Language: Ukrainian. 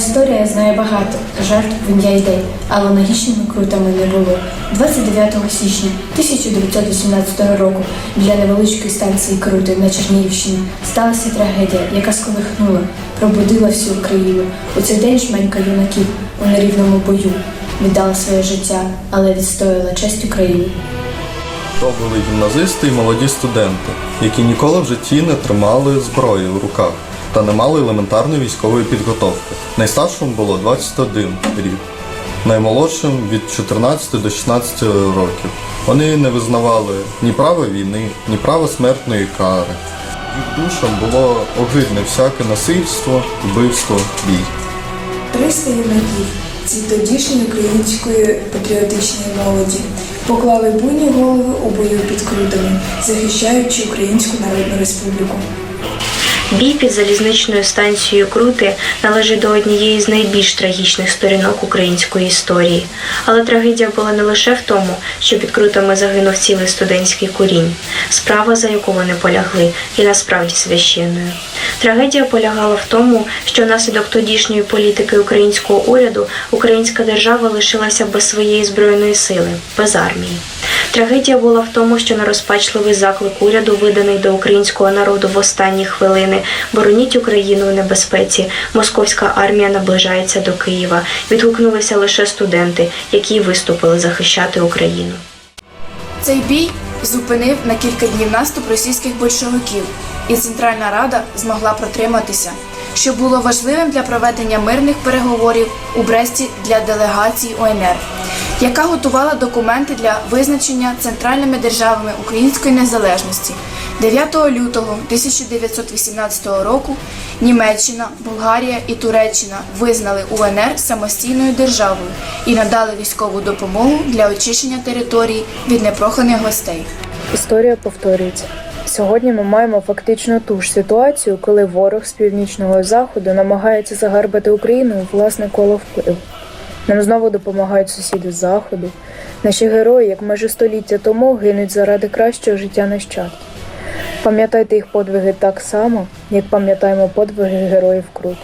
знає багато жертв в ім'я ідей, але аналогічними крутами не було. 29 січня 1918 року біля невеличкої станції Крути на Чернігівщині сталася трагедія, яка сколихнула, пробудила всю Україну. У цей день жменька юнаків у нерівному бою віддала своє життя, але відстояла честь України. То були гімназисти і молоді студенти, які ніколи в житті не тримали зброї в руках та не мали елементарної військової підготовки. Найстаршому було 21 рік, наймолодшим від 14 до 16 років. Вони не визнавали ні права війни, ні права смертної кари. Їх душам було огидне всяке насильство, вбивство, бій. 300 юнаків ці тодішньої української патріотичної молоді поклали буйні голови у бою під крутами, захищаючи Українську Народну Республіку. Бій під залізничною станцією Крути належить до однієї з найбільш трагічних сторінок української історії. Але трагедія була не лише в тому, що під Крутами загинув цілий студентський курінь, справа, за яку вони полягли, і насправді священною. Трагедія полягала в тому, що внаслідок тодішньої політики українського уряду українська держава лишилася без своєї збройної сили, без армії. Трагедія була в тому, що на розпачливий заклик уряду, виданий до українського народу в останні хвилини Бороніть Україну в небезпеці. Московська армія наближається до Києва. Відгукнулися лише студенти, які виступили захищати Україну. Цей бій зупинив на кілька днів наступ російських большевиків, і Центральна Рада змогла протриматися, що було важливим для проведення мирних переговорів у Бресті для делегації УНР, яка готувала документи для визначення центральними державами української незалежності. 9 лютого 1918 року Німеччина, Болгарія і Туреччина визнали УНР самостійною державою і надали військову допомогу для очищення території від непроханих гостей. Історія повторюється. Сьогодні ми маємо фактично ту ж ситуацію, коли ворог з північного заходу намагається загарбати Україну власне коло впливу. Нам знову допомагають сусіди з заходу. Наші герої, як майже століття тому, гинуть заради кращого життя нащадків. Пам'ятайте їх подвиги так само, як пам'ятаємо подвиги героїв Крут.